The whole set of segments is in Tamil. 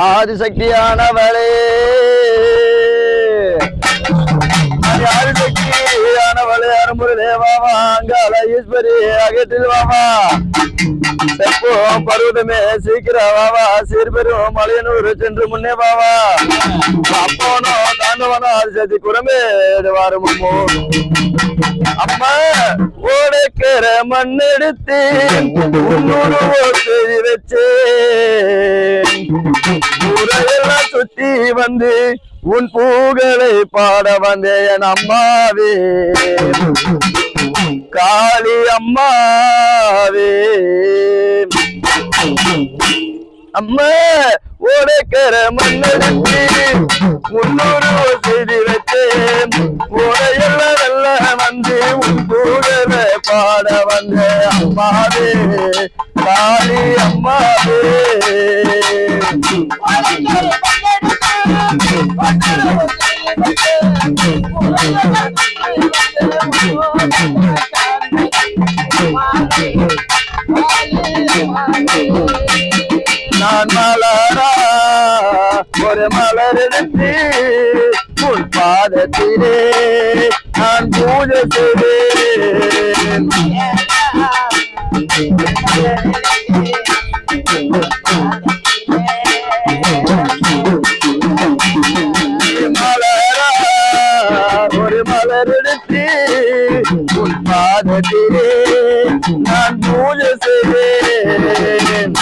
ஆதிசக்தியானவளே. ஆதிசக்தியானவளே அருமுறை தேவாவா அங்கால ஈஸ்வரி அகட்டில் வாவா செப்போ பருவதமே சீக்கிரம் வாவா சீர்பெரும் மலையனூர் சென்று முன்னே வாவா அப்போனோ தாண்டவனோ ஆதிசக்தி குரமேடு வாரமோ அம்மா ஓ ஏக்கர மண்ணெடுத்து உன்னோடு வச்சேன். ஊரையெல்லாம் சுத்தி வந்து உன் பூகளை பாட வந்தேன் என் அம்மாவே. காளி அம்மாவே. அம்மா உடைக்கிற மண்ணெடுத்து முன்னூறு அம்மாவே நான் மலரா ஒரு மலர் உன் பாதத்திலே நான் பூஜை செய்வேன். பாதத்திலே நான் பூஜை செய்வேன்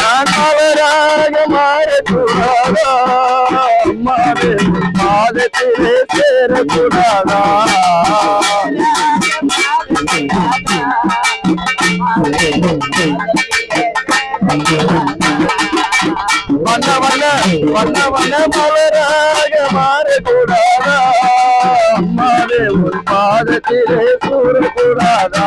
நான் அவராக மாறக்கூடாதா அம்மாவே பாதத்திலே சேரக்கூடாதா Thank you. வண்ணவன வண்ணவன மலராக மாறக்கூடாதா? அம்மாவே ஒரு பாதத்திலே கூறக்கூடாதா?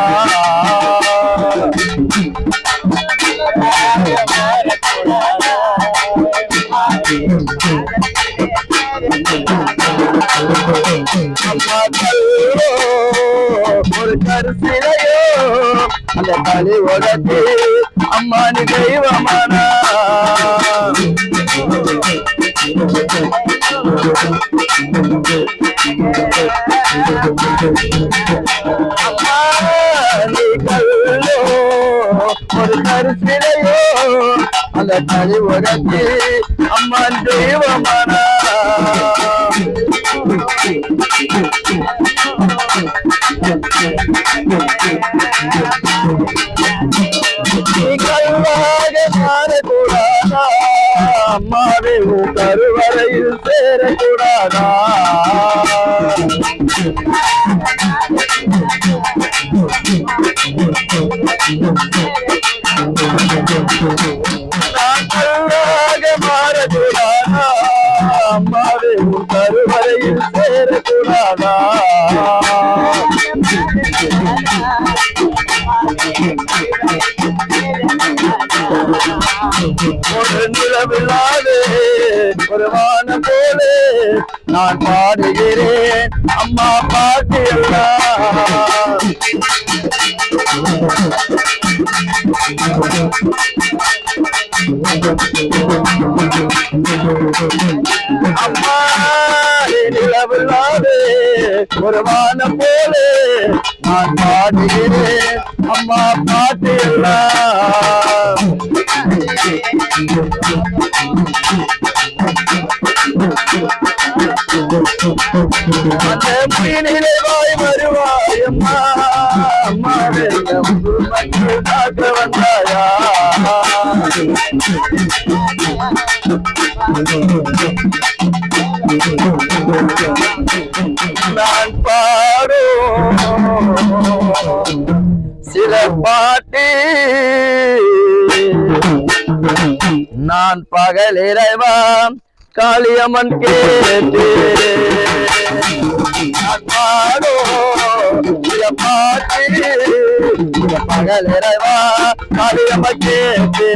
ஒரு கருசிலையோ அந்த கலி உடத்தி அம்மா நீ தெய்வமானா? ஒரு கருசிலையோ அந்த களி உடத்தி அம்மா தெய்வமானா அம்மாவே உன் கருவறையில் சேரக்கூடாதா? ஒரு நிலவிழாவே ஒரு வான போலே நான் பாடுகிறேன் அம்மா பாட்டு எல்லாம் அம்மா நிலவிழாவே ஒரு வான போலே நான் பாடுகிறேன் அம்மா பாட்டு எல்லாம் வாய் வருவாய் அம்மா அம்மா காக்க வந்தாயா நான் பாடும் சில பாட்டு நான் பகலிரவாம் காளியம்மன் கேட்டு. நான் பாடும் சில பகலிரவா காளியம்மன் கேட்டு.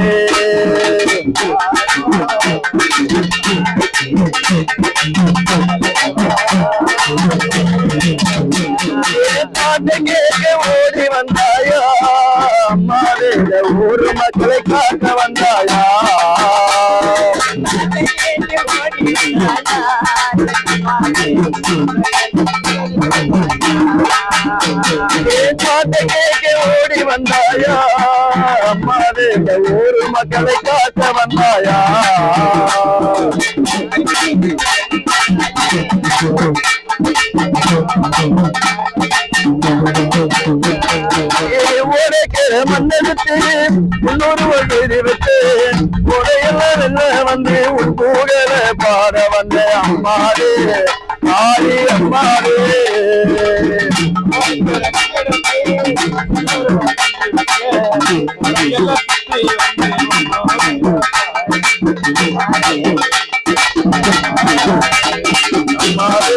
பாட்டு கேட்க ஓடி வந்தாயா? அம்மாவே ஊர் மக்களை கா பாட்டு கேட்க ஓடி வந்தாயா? அம்மாவே இந்த ஊர் மக்களை காக்க வந்தாயா? உடைக்கு மண்ணெடுத்து இன்னொரு எழுதி விட்டு உடையெல்லாம் என்ன வந்து உன் கூடல பாட வந்த ஆடி அம்மாவே